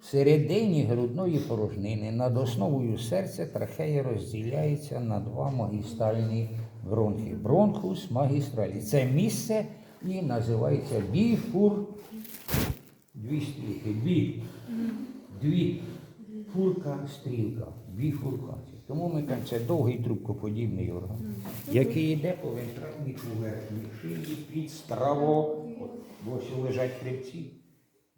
Всередині грудної порожнини над основою серця трахея розділяється на два магістральні бронхи. Бронхус магістралі. Це місце і називається біфур. Дві стрілки. Бі. Дві. Фурка, стрілка. Біфуркація. Тому ми кажемо, це довгий трубкоподібний орган, який йде по вентральній поверхні шиї під страво. Бо лежать хребці.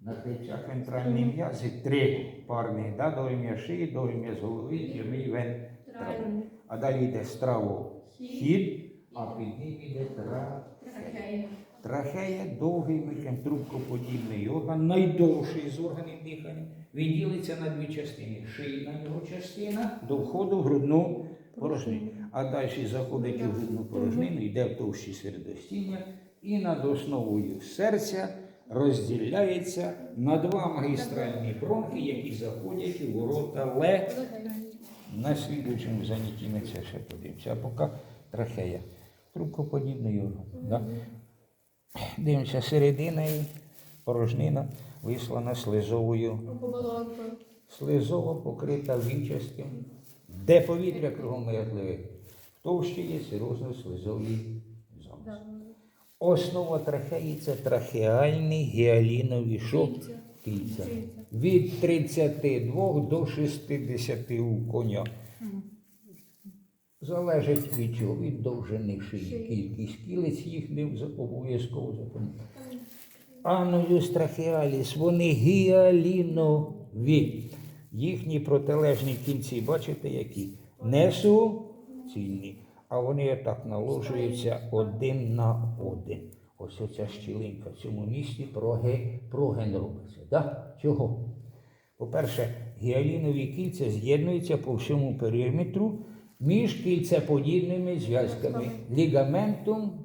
На хребцях вентральні м'язи три парні, да, довгий шиї, довгий м'яз голови, прямий вентральний. А далі йде страво хід, а під ним йде тра. Трахея довгий микем, трубкоподібний орган, найдовший з органів дихання. Він ділиться на дві частини. Шийна його частина до входу в грудну порожнину. А далі заходить у грудну порожнину, йде в товщі середостіння і над основою серця розділяється на два магістральні бронхи, які заходять у ворота ле. На слідуючому занятті ми це ще подивимося. А поки трахея. Трубкоподібний. Да? Дивимося, середина і порожнина вислана слизовою. Слизово покрита вічастим. Де повітря кругом мерехливе? В товщі є серозно-слизові замки. Основа трахеї це трахеальні гіалінові що? Кільця. Від 32 до 60 у коня. Залежить від чого, від довжини шиї. Кількість кілець їх не обов'язково запам'ятати. Ануюс трахеаліс, вони гіалінові. Їхні протилежні кінці, бачите, які? Не суцільні, а вони так наложуються один на один. Ось оця щілинка в цьому місці проге, проген робиться. Да? Чого? По-перше, гіалінові кільця з'єднуються по всьому периметру між кільцеподібними зв'язками. Лігаментум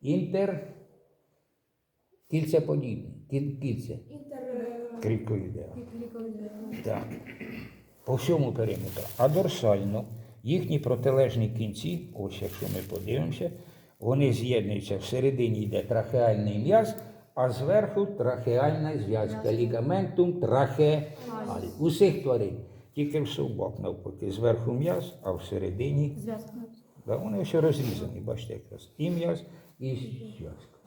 інтер кільцеподібні. Кіль- Кільця. Кріпковідео. Так. По всьому периметру. А дорсально їхні протилежні кінці, ось якщо ми подивимося, вони з'єднуються всередині йде трахеальний м'яз, а зверху трахеальна зв'язка. Лігаментум трахеалі. Усіх тварин. Тільки в собак навпаки. Зверху м'яз, а всередині Да, вони все розрізані, бачите, якраз і м'яз, і зв'язка.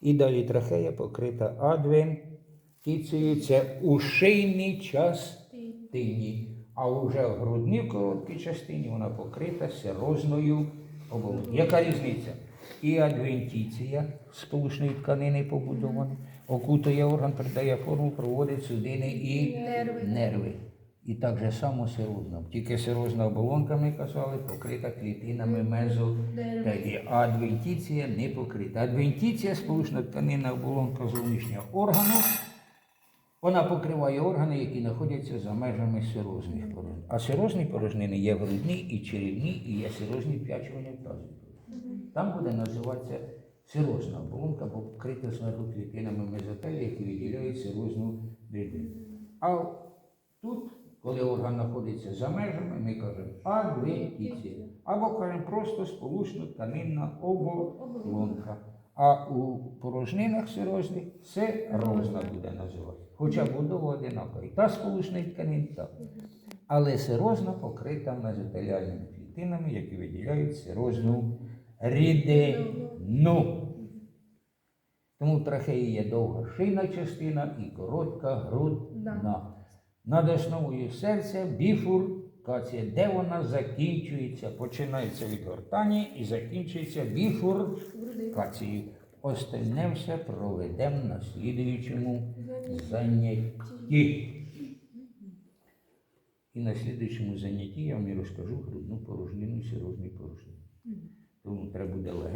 І далі трахея покрита адвентицею, це у шийній частині. А вже в грудній короткій частині вона покрита серозною оболонкою. Яка різниця? І адвентиція сполучної тканини побудована, окутує орган, придає форму, проводить судини і Нерви. нерви. І так же само серозна. Тільки серозна оболонка, ми казали, покрита клітинами мезо. Та й адвентиція не покрита. Адвентиція сполучна тканина оболонка зовнішнього органу. Вона покриває органи, які знаходяться за межами серозних порожнин. А серозні порожнини є грудні і черевні, і є серозні вп'ячування тазу. Там буде називатися серозна оболонка, бо покрита зверху клітинами мезотелі, які виділяють серозну рідину. А тут, коли орган знаходиться за межами, ми кажемо адвентиція. Або кажемо просто сполучно тканинна оболонка. А у порожнинах серозних серозна буде називати. Хоча будова одинакова. І та сполучна тканин так. Але серозна покрита мезотеліальними клітинами, які виділяють серозну рідину. Тому в трахеї є довга шийна частина і коротка грудна. Над основою серця біфуркація, де вона закінчується, починається від гортані і закінчується біфуркацією. Остальне все проведемо на слідуючому занятті. І на слідуючому занятті я вам і розкажу грудну порожнину і сирожні порожнини. Тому треба буде легенько.